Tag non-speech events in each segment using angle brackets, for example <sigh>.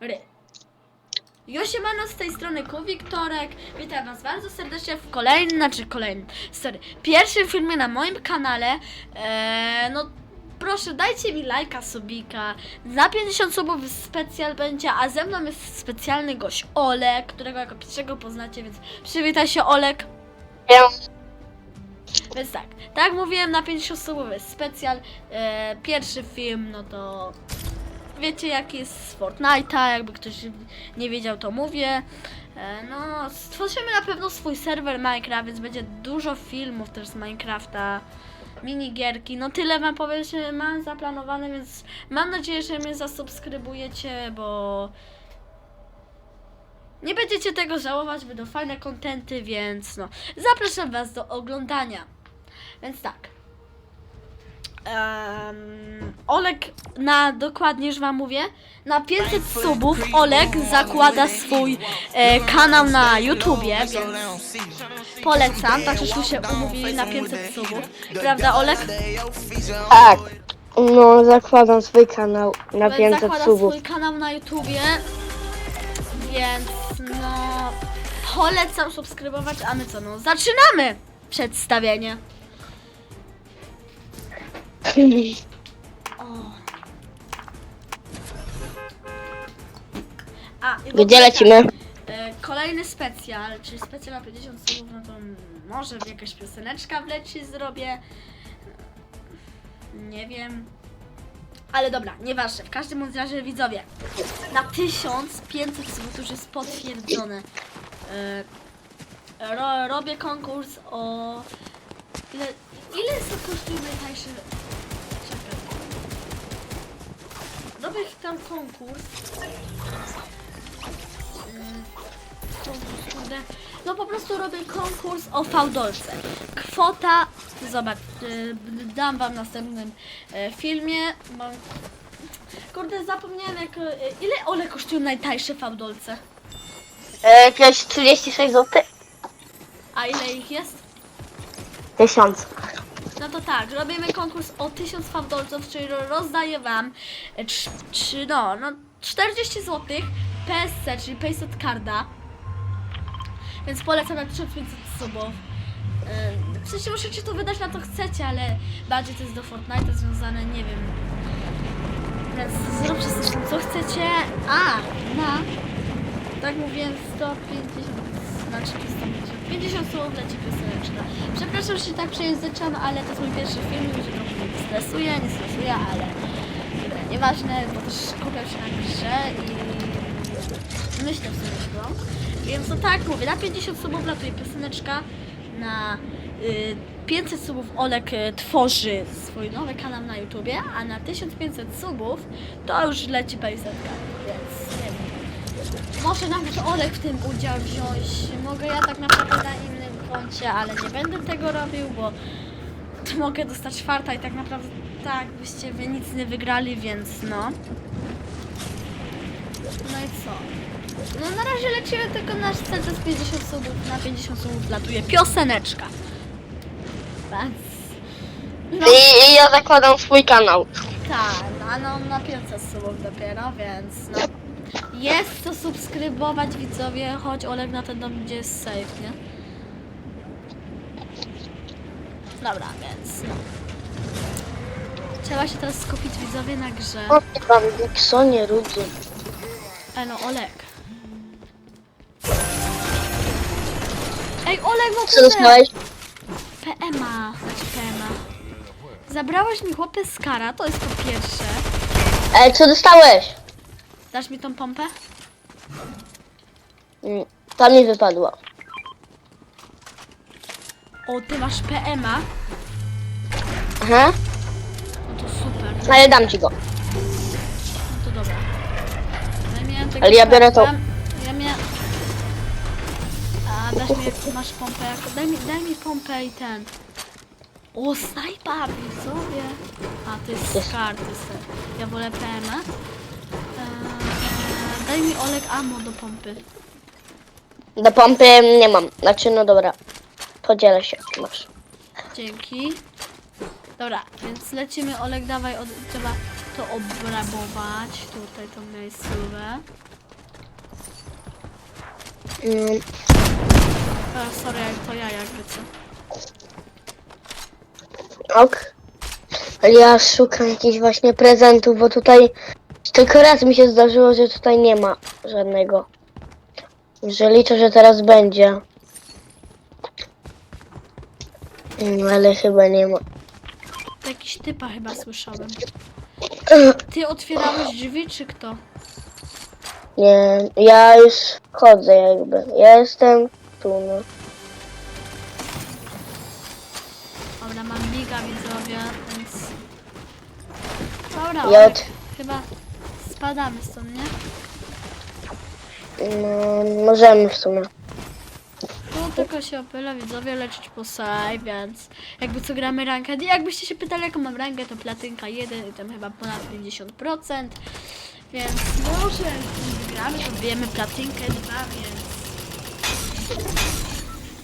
ry. Josiemano z tej strony Kuwiktorek. Witam Was bardzo serdecznie w kolejnym, znaczy kolejnym, sorry, pierwszym filmie na moim kanale. Eee, no proszę dajcie mi lajka, subika. Na 50 subów specjal będzie, a ze mną jest specjalny gość Olek, którego jako pierwszego poznacie, więc przywitaj się Olek. Ja. Więc tak, tak mówiłem, na 50 subów jest specjal. E, pierwszy film, no to wiecie jaki jest z Fortnite'a, jakby ktoś nie wiedział, to mówię. E, no, stworzymy na pewno swój serwer Minecraft, więc będzie dużo filmów też z Minecrafta, minigierki. No tyle wam powiem, że mam zaplanowane, więc mam nadzieję, że mnie zasubskrybujecie, bo nie będziecie tego żałować, będą fajne kontenty, więc no, zapraszam was do oglądania. Więc tak. Em, Olek na dokładnie już wam mówię. Na 500 subów Olek zakłada swój e, kanał na YouTubie, więc polecam. Tak żeśmy się umówili na 500 subów. Prawda Olek? Tak. No, zakładam swój kanał na Olek 500 zakłada subów. swój kanał na YouTubie, więc no polecam subskrybować, a my co no zaczynamy przedstawienie. A, i w ogóle Gdzie tak, lecimy? e, Kolejny specjal, czyli specjal na 50 słów, no to może jakaś pioseneczka wleci zrobię. Nie wiem. Ale dobra, nieważne. W każdym bądź razie widzowie. Na 1500 słów już jest potwierdzone. E, ro, robię konkurs o... Ile, ile to kosztuje najtańszy... Robię tam konkurs. Konkurs, kurde. No po prostu robię konkurs o fałdolce. Kwota, zobacz, y, dam wam w następnym e, filmie. Mam... Kurde, zapomniałem jak... Ile ole kosztują najtańsze fałdolce? E, jakieś 36 zł? A ile ich jest? 1000. No to tak, robimy konkurs o 1000 fałdolców, czyli rozdaję wam e, trz, trz, no, no 40 zł PSC, czyli Payset Carda. Więc polecam na 1500 subów. W sensie możecie to wydać na to chcecie, ale bardziej to jest do Fortnite'a związane, nie wiem. Więc zróbcie z co chcecie. A, na, tak mówiłem, 150, znaczy 150, 50 słów leci pioseneczka. Przepraszam, że się tak przejęzyczam, ale to jest mój pierwszy film, już trochę mnie stresuje, nie stresuje, ale dobra, nieważne, bo też skupiam się na grze i myślę w sumie chwilą. Więc no tak, mówię, na 50 subów latuje pioseneczka, na y, 500 subów Olek y, tworzy swój nowy kanał na YouTubie, a na 1500 subów to już leci wiem. Może nawet Olek w tym udział wziąć. Mogę ja tak naprawdę na innym koncie, ale nie będę tego robił, bo mogę dostać farta i tak naprawdę tak byście wy nic nie wygrali, więc no. No i co? No na razie lecimy tylko nasz cel to jest 50 subów, na 50 subów latuje pioseneczka. Więc... No I, I ja zakładam swój kanał. tak, no, a no na 500 subów dopiero, więc no. Jest co subskrybować widzowie, choć Oleg na ten dom gdzie jest safe, nie? Dobra, więc. Trzeba się teraz skupić widzowie na grze. O, tam Dixonie, Rudy. Ej no, Oleg. Ej, Oleg, Co dostałeś? PMA, znaczy PMA. Zabrałaś mi chłopie z kara, to jest po pierwsze. E, co dostałeś? Dasz mi tą pompę? Mm, Ta mi wypadła. O, ty masz PMA? Aha, No to super. ale dam ci go. No to dobra. No ja miałem tego Ale ja biorę to. Ja, miałem... A, dasz mi, jak masz pompę, jako... daj, mi, daj mi pompę i ten. O, snajpa, widzowie. A, to jest Jest. skar, to jest ten. Ja wolę PMA. Daj mi Oleg ammo do pompy. Do pompy nie mam. Znaczy, no dobra. Podzielę się. Masz. Dzięki. Dobra, więc lecimy. Oleg, dawaj, od, trzeba to obrabować. Tutaj tą miejscówę. Mm, A, sorry, to ja jakby co. ok. Ale ja szukam jakichś właśnie prezentów, bo tutaj tylko raz mi się zdarzyło, że tutaj nie ma żadnego. Że liczę, że teraz będzie. Mm, Ale chyba nie ma. Jakiś typa chyba słyszałem. <clears throat> Ty otwierałeś drzwi, czy kto? Nie, ja już chodzę jakby. Ja jestem tu, no. Dobra, mam biga widzowie, więc... Dobra, Ja od- chyba spadamy stąd, nie? no. Możemy w sumie. Tu tylko się opyla widzowie leczyć po save, więc jakby co gramy rankę. Jakbyście się pytali jaką mam rankę, to platynka 1 i tam chyba ponad 50%. Więc może wygramy, to wiemy platynkę 2, więc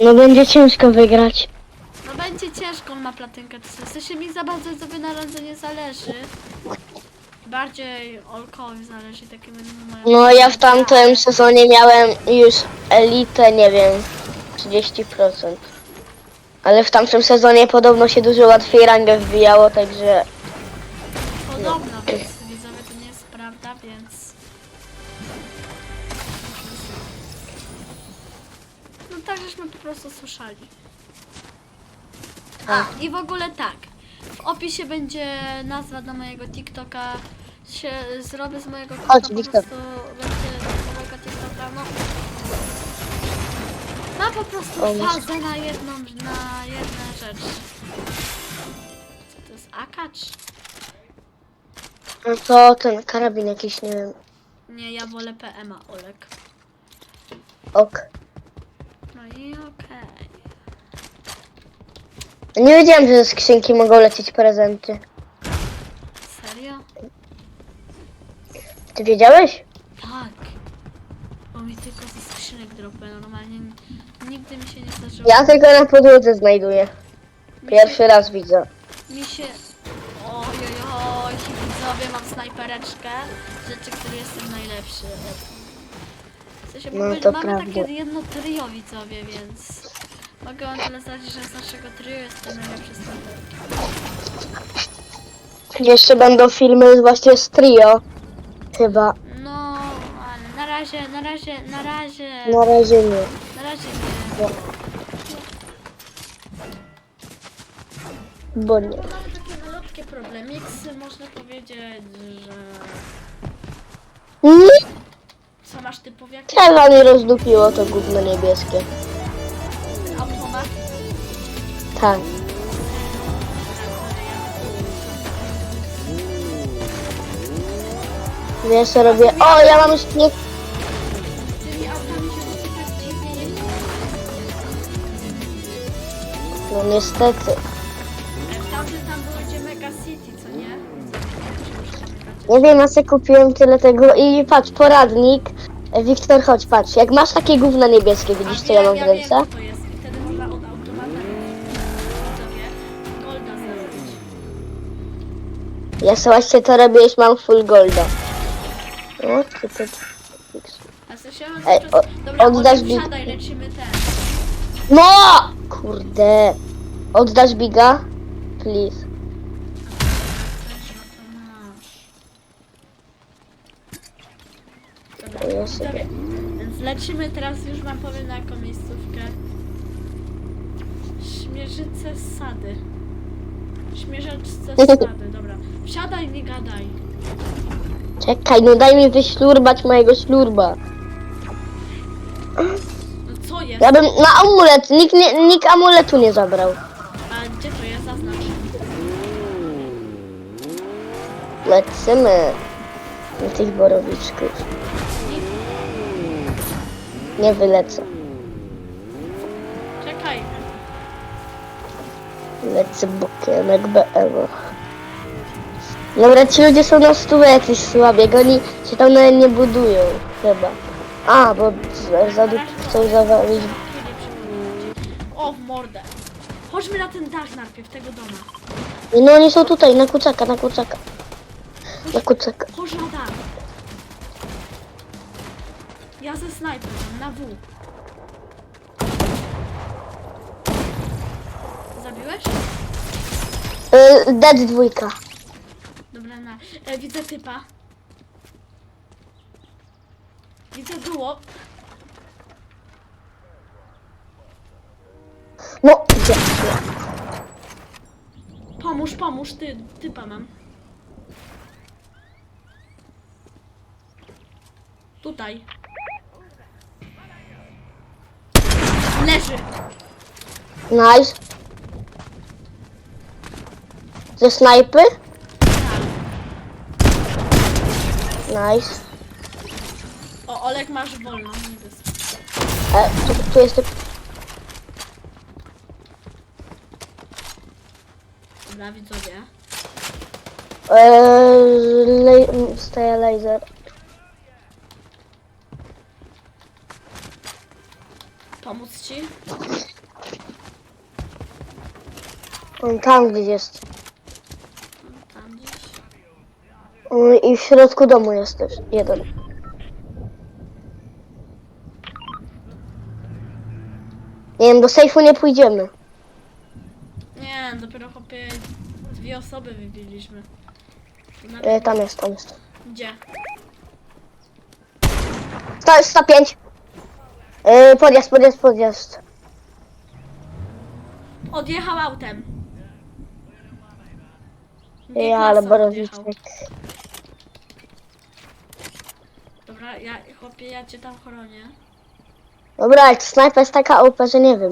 No będzie ciężko wygrać. no będzie ciężko, on ma platynkę. To w sensie mi za bardzo sobie na randze nie zależy. Bardziej Olkowi zależy takie moja No ja w tamtym sezonie miałem już elitę, nie wiem, 30%. Ale w tamtym sezonie podobno się dużo łatwiej rangę wbijało, także Podobno, więc widzowie to nie jest prawda, więc... No tak, żeśmy po prostu słyszeli. A, i w ogóle tak. W opisie będzie nazwa do mojego TikToka. Się zrobię z mojego konta Chodź, po Wiktor. prostu będzie z mojego TikToka, no. Ma po prostu Pomóż. fazę na jedną, na jedną rzecz. Co to jest akacz? no to ten karabin jakiś, nie wiem, Nie, ja wolę PMA, Olek. ok. No i okej. Nie wiedziałem, że ze skrzynki mogą lecieć prezenty. Ty wiedziałeś? Tak. Bo mi tylko ze skrzynek dropy. Normalnie nigdy mi się nie zdarzyło. Ja tylko na podłodze znajduję. mi Pierwszy się, raz widzę. mi się... Ojojoj, widzowie, mam snajpereczkę. Rzeczy, które jestem najlepszy. W sensie, No mamy, to mamy prawda. takie jedno trio, widzowie, więc... Mogę wam tyle zdradzić, że z naszego trio jestem najlepszy snajper. Jeszcze będą filmy właśnie z trio. Chyba. No, ale na razie, na razie, na razie... Na razie nie. Na razie nie. Bo nie. Mamy takie malutkie problemiksy, można powiedzieć, że... Nie, Co masz typów jak Trzeba mi rozdupiło to gówno niebieskie. automat? Tak. Wiesz co robię? O, ja mam już nie... Tymi autami się dosyć dziwnie nie No niestety. Tam gdzie Mega City, co nie? Nie wiem, ja sobie kupiłem tyle tego i patrz, poradnik. E, Wiktor, chodź, patrz. Jak masz takie gówna niebieskie, widzisz co ja mam w ja ręce? wiem, co to jest. I wtedy można od automata widzowie golda. Ja sobie właśnie to robię, już mam full golda. O, ty, ty. A w sensie on Ej, cały czas... o- Dobra, oddasz Olek, mi- wsiadaj, lecimy ten. No! Kurde. Oddasz biga? Please. Dobra, Ja sobie- Więc lecimy teraz, już wam powiem na jaką miejscówkę. Śmierzyce sady. Śmierzyce sady, dobra. Wsiadaj, nie gadaj. Czekaj, no daj mi wyślurbać mojego ślurba. No co jest? Ja bym na amulet, nikt, nie, nikt amuletu nie zabrał. A gdzie to jest? Zaznacz. Lecimy do tych borowiczków. Nie wylecę. Czekaj. Lecę bokiem jak BMO. Dobra, ci ludzie są na jacyś słabi, oni się tam nawet nie budują, chyba. A, bo za, chcą zawalić. O, w mordę. Chodźmy na ten dach najpierw tego doma. No oni są tutaj, na kurczaka, na kurczaka. Na kucek. Chodź na dach. Ja ze snajperem, na W. Zabiłeś? Y, dead dwójka. Dobra, na. E, widzę typa. Widzę duo. No, gdzie? Pomóż, pomóż, ty, typa mam. Tutaj. Leży. Nice. Ze snajpy? Nice. O, Olek masz wolną. widzę. E, tu, tu jest typ. Dobra, widzowie. E, le, staje laser. Pomóc ci? On tam gdzieś jest. Tam gdzieś. On, I w środku domu jest też jeden. Nie wiem, do sejfu nie pójdziemy. Nie, dopiero chłopie dwie osoby wybiliśmy. Na- E, tam jest, tam jest. Gdzie? To jest 105. E, podjazd, podjazd, podjazd. Odjechał autem. Ja, ale odjechał. borowiczek. Dobra, ja, chłopie, ja cię tam chronię. Dobra, snajpa jest taka OP, że nie wiem.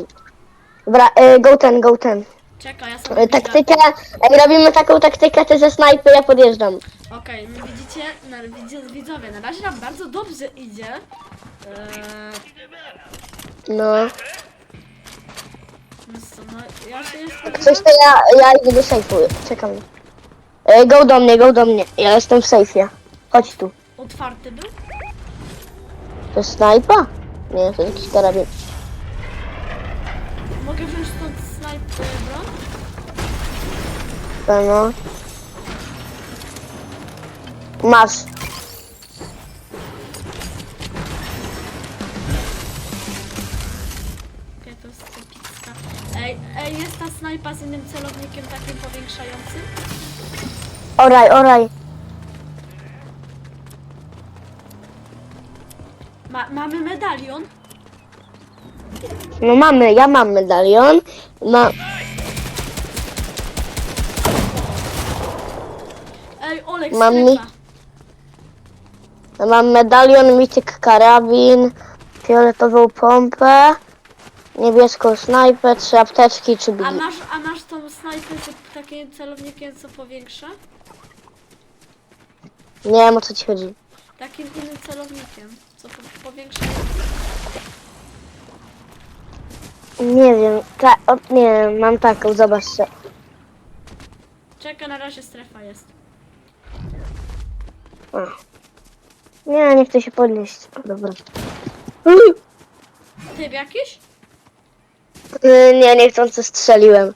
Dobra, e, go ten, go ten. Czekaj, ja sobie E, biegam. taktykę, e, robimy taką taktykę, ty ze snajpy, ja podjeżdżam. Okej, no widzicie, na, widzicie, widzowie, na razie nam bardzo dobrze idzie. Eee, No. no co, no, ja się nie Coś to ja, ja idę do sejfu, czekam. E, go do mnie, go do mnie. Ja jestem w sejfie. Chodź tu. Otwarty był? To snajpa? Nie, to jakiś karabin. Mogę wziąć stąd snajper broń? No. Masz. Okej, to jest epicka. Ej, ej, jest ta snajpa z innym celownikiem takim powiększającym? Oraj, oraj. Mamy medalion? No mamy, ja mam medalion. Ma, Ej, Olek, Mam strefa. mam medalion, mityk karabin, fioletową pompę, niebieską snajpę, trzy apteczki, trzy A masz, a masz tą snajpę z takim celownikiem, co powiększa? Nie wiem o co ci chodzi. Takim innym celownikiem, co po, powiększa. Nie wiem, ta, o, nie wiem, mam taką, zobaczcie. Czekaj, na razie strefa jest. O. Nie, nie chcę się podnieść. Dobra. Typ jakiś? Y, Nie, niechcący strzeliłem.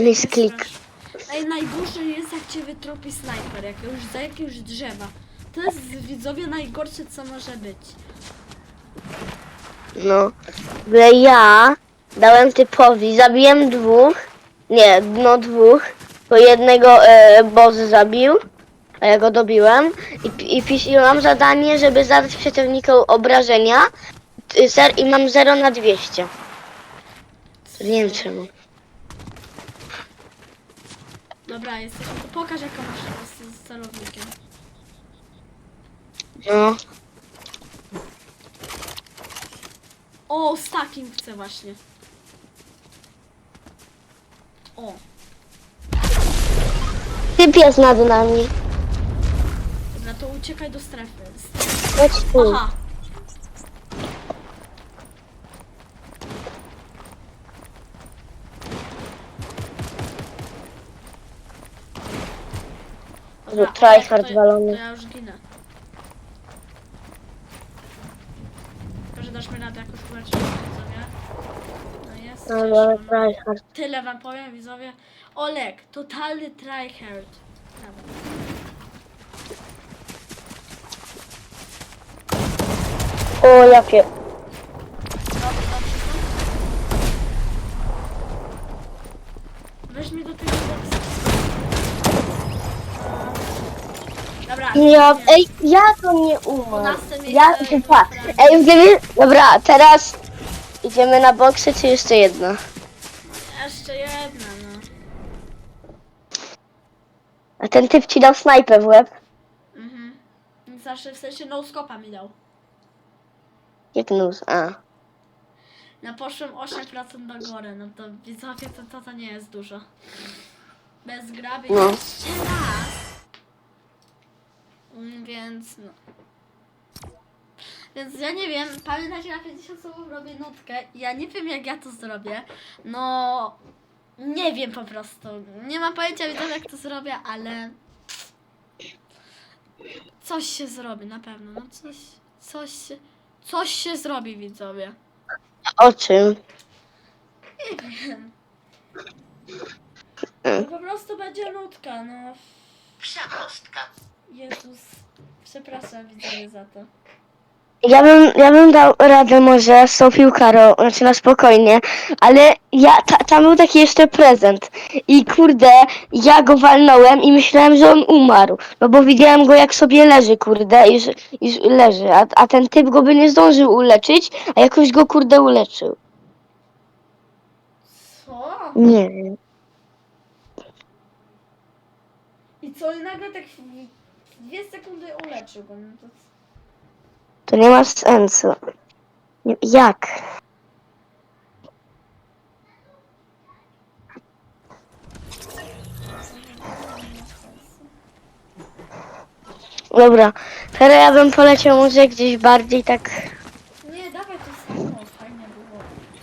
Nie strasz. Ej, jest jak cię wytropi snajper, jakiegoś, za jakiegoś drzewa. To jest widzowie najgorsze co może być. No. W ogóle ja dałem typowi, zabiłem dwóch. Nie, no dwóch. Bo jednego e, boss zabił, a ja go dobiłem. I, i pisałam zadanie, żeby zadać przeciwnikom obrażenia. y, Zer, I mam 0 na 200. Nie wiem czemu. Dobra, jesteśmy. Pokaż jaką masz z, z celownikiem. No. O, z takim chcę właśnie. O, Typ jest nad nami. dobra, to uciekaj do strefy. Chodź tu. Aha. Dobra, tryhard walony. To ja już tryhard. Tyle wam powiem, widzowie. Olek, totalny tryhard. O, ja pie... Weź mnie do tego boksa. Dobra, nie. ej, ja to nie umarł. Ja chyba. Ej. Dobra, teraz idziemy na boksy czy jeszcze jedna? Jeszcze jedna, no. A ten typ ci dał snajpę w łeb? Mhm. Zawsze w sensie no scopa mi dał. Jak nóż, a. No poszłem 8% do góry, no to widzowie to, to, to nie jest dużo. Bez graby No. jeszcze raz. Mm, Więc no. Więc ja nie wiem, pamiętajcie na 50 słów robię nutkę. Ja nie wiem jak ja to zrobię. No nie wiem po prostu. Nie mam pojęcia widzowie jak to zrobię, ale coś się zrobi na pewno. No coś, coś, się- coś się zrobi widzowie. O czym? Nie wiem. No po prostu będzie nutka, no. Przekostka. Jezus. Przepraszam widzowie za to. Ja bym, ja bym dał radę może z tą piłkarą, znaczy na spokojnie, ale ja, ta, tam był taki jeszcze prezent i kurde, ja go walnąłem i myślałem, że on umarł, no bo widziałem go jak sobie leży, kurde, i, i leży, a, a ten typ go by nie zdążył uleczyć, a jakoś go kurde uleczył. Co? Nie wiem. I co? I nagle tak w dwie sekundy uleczył go. No to... To nie ma sensu. Jak? Dobra, teraz ja bym poleciał może gdzieś bardziej tak... Nie, dawaj to samo, fajnie było.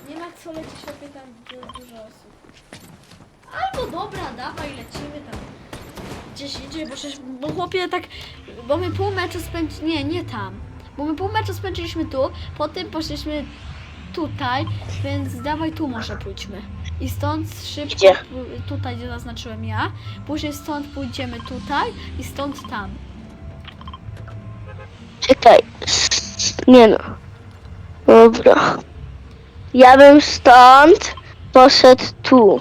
Nie ma co lecieć opie tam du- dużo osób. Albo dobra, dawaj, lecimy tam. Gdzieś indziej, bo bo chłopie tak, bo my pół meczu spędzi, nie, nie tam. Bo my pół meczu spędziliśmy tu, potem poszliśmy tutaj, więc dawaj tu może pójdźmy. I stąd szybko, Gdzie? tutaj gdzie zaznaczyłem ja, później stąd pójdziemy tutaj i stąd tam. Czekaj. Nie no. Dobra. Ja bym stąd poszedł tu.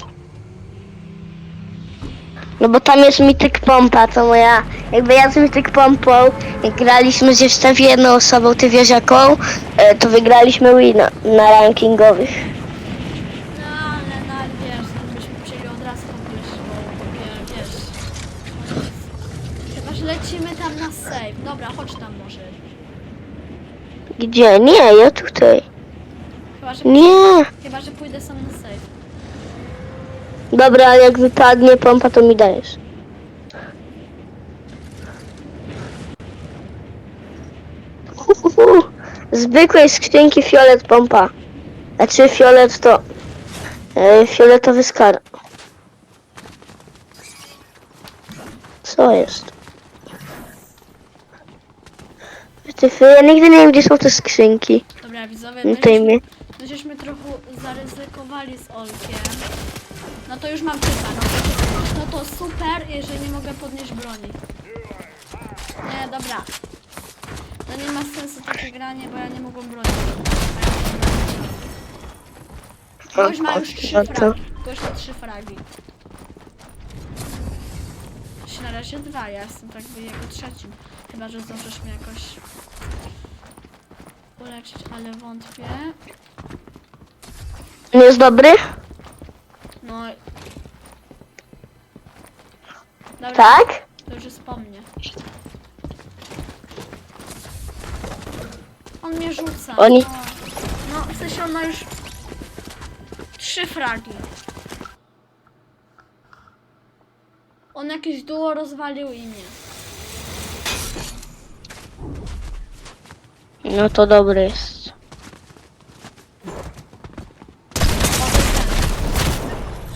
No bo tam jest mityk pompa, to moja... Jakby ja z mityk pompą, jak graliśmy z jeszcze jedną osobą, ty wiesz jaką, e, to wygraliśmy wina na rankingowych. No ale no ale wiesz, no, byśmy przyjęli od razu wiesz, bo takie, wiesz. no Chyba, że lecimy tam na save. Dobra, chodź tam może. Gdzie? Nie, ja tutaj. Chyba, że, Nie. chyba, że pójdę sam na. Dobra, ale jak wypadnie pompa, to mi dajesz. Uhuhu. Zwykłej skrzynki fiolet pompa. Znaczy fiolet to... E, fioletowy skar. Co jest? Ja nigdy nie wiem, gdzie są te skrzynki. Dobra, widzowie, my my żeśmy trochę zaryzykowali z Olkiem. No to już mam typa, no to, no to super, jeżeli nie mogę podnieść broni. Nie, dobra. To nie ma sensu takie granie, bo ja nie mogłem broni. Ktoś ma już trzy No fragi. Ktoś ma trzy fragi. Na razie dwa, ja jestem tak jakby jego trzecim. Chyba, że zdążysz mnie jakoś uleczyć, ale wątpię. Nie jest dobry? No. Dobra, Tak? to już jest po mnie. On mnie rzuca. Oni- No, no w sensie on ma już trzy fragi. On jakieś duo rozwalił i mnie. No to dobry jest.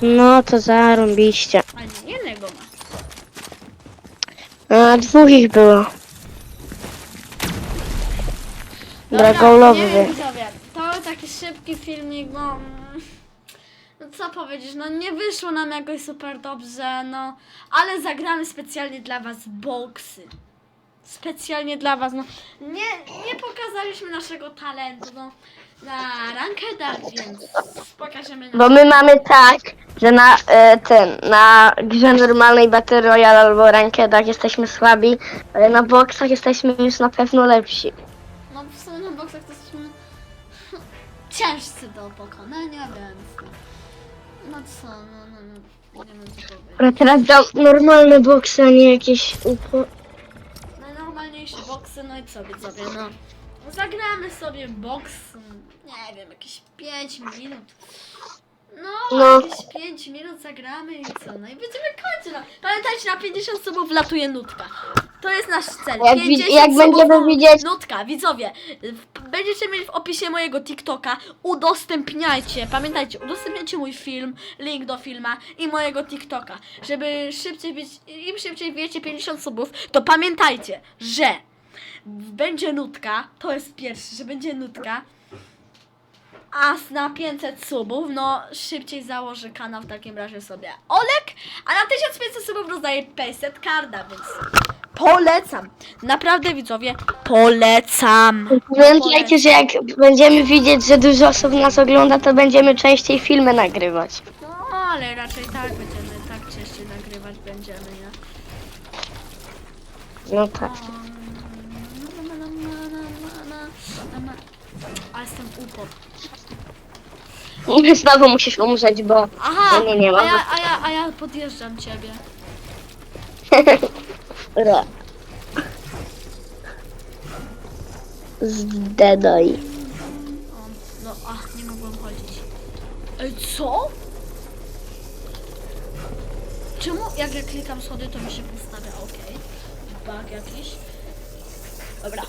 No to zarąbiście. A nie, jednego ma. A dwóch ich było. Dobra, Dragolowy. nie wiem widzowie, to taki szybki filmik, no... mm, No co powiedzieć, no nie wyszło nam jakoś super dobrze, no... Ale zagramy specjalnie dla was boksy. Specjalnie dla was, no nie, nie pokazaliśmy naszego talentu, no na rankedach, więc pokażemy Bo my mamy tak, że na e, ten, na grze normalnej Battle Royale albo Rankedach jesteśmy słabi, ale na boksach jesteśmy już na pewno lepsi. No w sumie na boksach to jesteśmy <laughs> ciężcy do pokonania, więc no co, no, no, no nie wiem co powiedzieć. Ale teraz dam normalne boksy, a nie jakieś upo... Boksy, no i co widzowie, no. Zagramy sobie boks, nie wiem, jakieś 5 minut. No, No. jakieś 5 minut zagramy i co, no i będziemy kończyć, no. Pamiętajcie, na 50 subów latuje nutka. To jest nasz cel. Jak wi- 50 jak będziemy widzieć- Nutka, widzowie, będziecie mieli w opisie mojego TikToka, udostępniajcie, pamiętajcie, udostępniajcie mój film, link do filma i mojego TikToka, żeby szybciej być, im szybciej wiecie 50 subów, to pamiętajcie, że będzie nutka, to jest pierwszy, że będzie nutka, a na 500 subów, no szybciej założę kanał w takim razie sobie Olek, a na 1500 subów rozdaję Payset Carda, więc polecam. Naprawdę widzowie, polecam. Pamiętajcie, że jak będziemy widzieć, że dużo osób nas ogląda, to będziemy częściej filmy nagrywać. No ale raczej tak będziemy, tak częściej nagrywać będziemy, nie? No tak. A jestem upop. Znowu musisz umrzeć, bo... Aha, nie, nie a, ja, a, ja, a ja podjeżdżam ciebie. <laughs> Zdedoj. O, no, ach, nie mogłem chodzić. Ej, co? Czemu jak ja klikam schody, to mi się postawia OK? Bug jakiś. Dobra.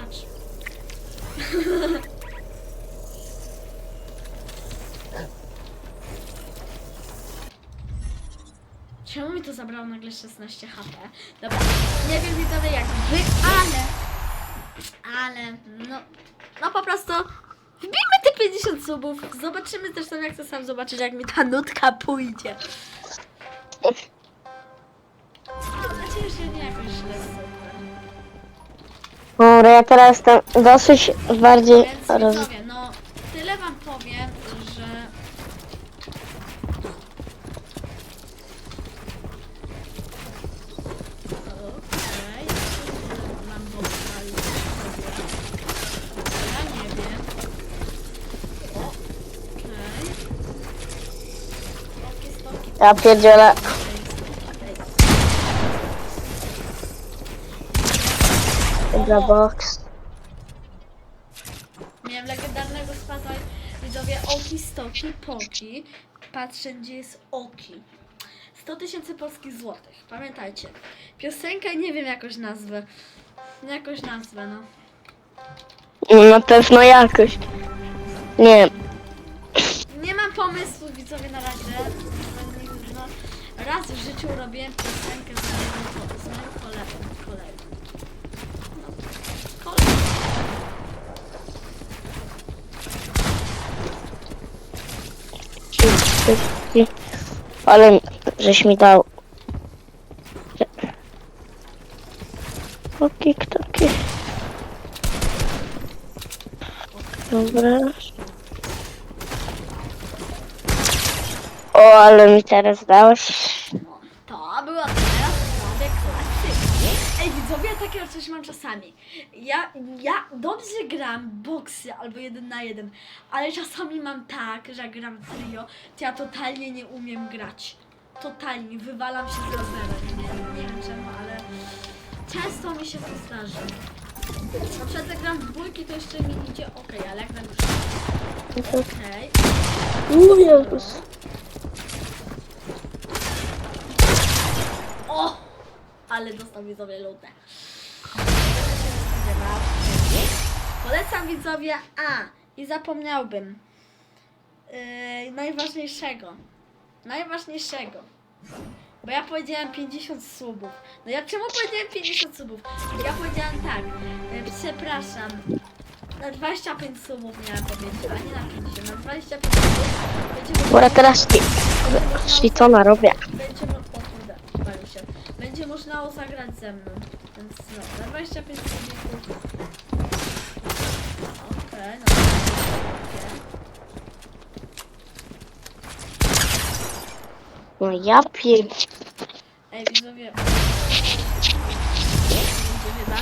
Patrz. <laughs> Czemu mi to zabrało nagle 16 HP? Dobra, nie wiem widzowie jak wy, ale ale no, no po prostu wbijmy te 50 subów. Zobaczymy zresztą jak to sam zobaczyć, jak mi ta nutka pójdzie. <laughs> Dobra, ja teraz jestem dosyć bardziej Więc roz... widzowie, no tyle wam powiem, że Okej, mam. Ja nie wiem. Okej. Stoki. Ja pierdzielę. Dobra, box. Miałem legendarnego spada widzowie Oki, Stoki, Poki. Patrzę, gdzie jest Oki. 100 tysięcy polskich złotych. Pamiętajcie. Piosenkę nie wiem jakoś nazwę. Jakoś nazwę, no. Na pewno jakoś. Nie Nie mam pomysłu, widzowie, na razie. No, raz w życiu robiłem piosenkę z moim, ko- z moim kolegą. kolegą. No, kolegą. Ale żeś mi dał. Toki, toki. Dobra. O, ale mi teraz dałeś. To klasycznie. Ej, widzowie, ja takie coś mam czasami. Ja, ja dobrze gram boksy albo jeden na jeden, ale czasami mam tak, że jak gram trio, to ja totalnie nie umiem grać. Totalnie, wywalam się z laserem. Nie, nie wiem czemu, ale często mi się to zdarza. Na przykład jak gram w bójki, to jeszcze mi idzie ok, ale jak gram już okej. O Jezus. O! Ale dostał widzowie lutę. Polecam widzowie A i zapomniałbym yy, najważniejszego. Najważniejszego. Bo ja powiedziałem 50 subów. No ja czemu powiedziałem 50 subów? Ja powiedziałem tak. Yy, przepraszam. Na 25 subów miałem powiedzieć, a nie na 50. Na 25 subów będziemy Dobra, teraz ci. Czyli to narobię. Będziemy, o kurde, się. Będzie można zagrać ze mną. Więc no, na 25 subów. Okej, no. okej. No ja pier... Ej, widzowie. Widzowie, da?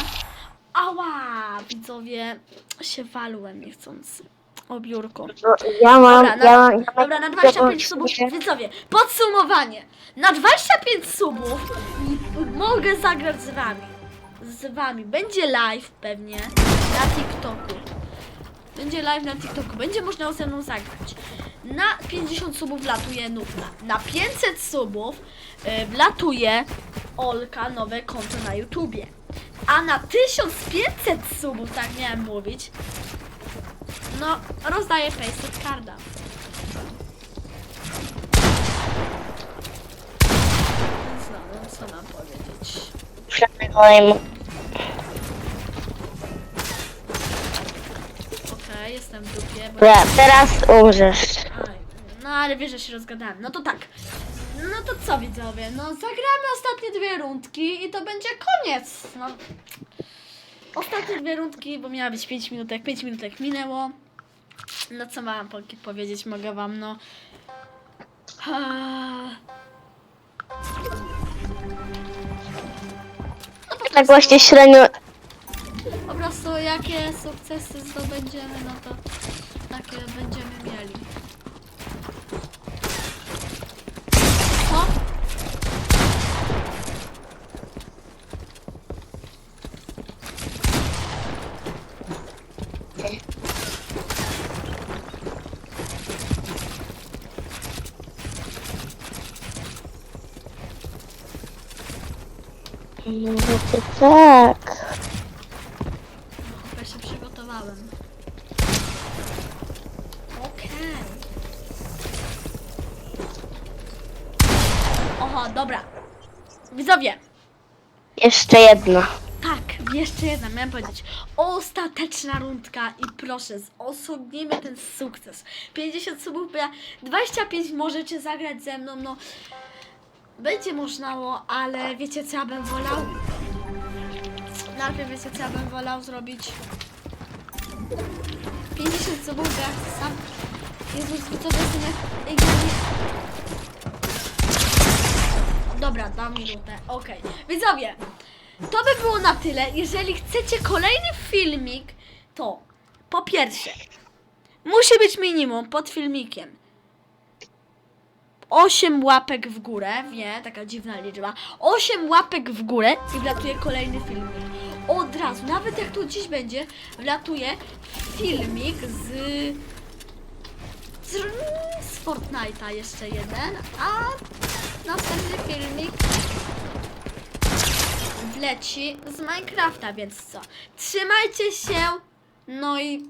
Ała! Widzowie, się walłem niechcący. O biurko. No, ja mam, Dobra, na, ja mam... Ja dobra, na 25 subów. Widzowie, podsumowanie. Na 25 subów mogę zagrać z wami. Z wami. Będzie live pewnie na TikToku. Będzie live na TikToku. Będzie można ze mną zagrać. Na 50 subów wlatuje Nubla. Na 500 subów y, wlatuje Olka nowe konto na YouTubie. A na 1500 subów, tak miałem mówić, no, rozdaję face carda. Więc no, co mam powiedzieć? Przegrałem. W dupie, bo... Teraz umrzesz. Aj, no ale wiesz, że się rozgadałem. No to tak. No to co widzowie? No zagramy ostatnie dwie rundki i to będzie koniec. No. Ostatnie dwie rundki, bo miała być 5 minutek. 5 minutek minęło. No co mam po- powiedzieć? Mogę wam no. No Tak właśnie średnio... Prostu jakie sukcesy zdobędziemy, no to takie będziemy mieli. Co? No to tak. Chyba się przygotowałem. Okej. Oho, dobra. Widzowie, Jeszcze jedno. tak, jeszcze jedna, miałem powiedzieć. Ostateczna rundka i proszę, osiągniemy ten sukces. 50 subów, bo ja 25 możecie zagrać ze mną, no. Będzie możnało, ale wiecie co ja bym wolał? Najpierw wiecie co ja bym wolał zrobić? 50 subów, bo ja sam... Jezus, widzowie, synek... Dobra, dam minutę, okej. Widzowie, to by było na tyle. Jeżeli chcecie kolejny filmik, to po pierwsze, musi być minimum pod filmikiem 8 łapek w górę, nie, taka dziwna liczba. 8 łapek w górę i wlatuje kolejny filmik. Od razu, nawet jak to dziś będzie, wlatuje filmik z z, z Fortnite'a jeszcze jeden, a następny filmik wleci z Minecrafta, więc co? Trzymajcie się, no i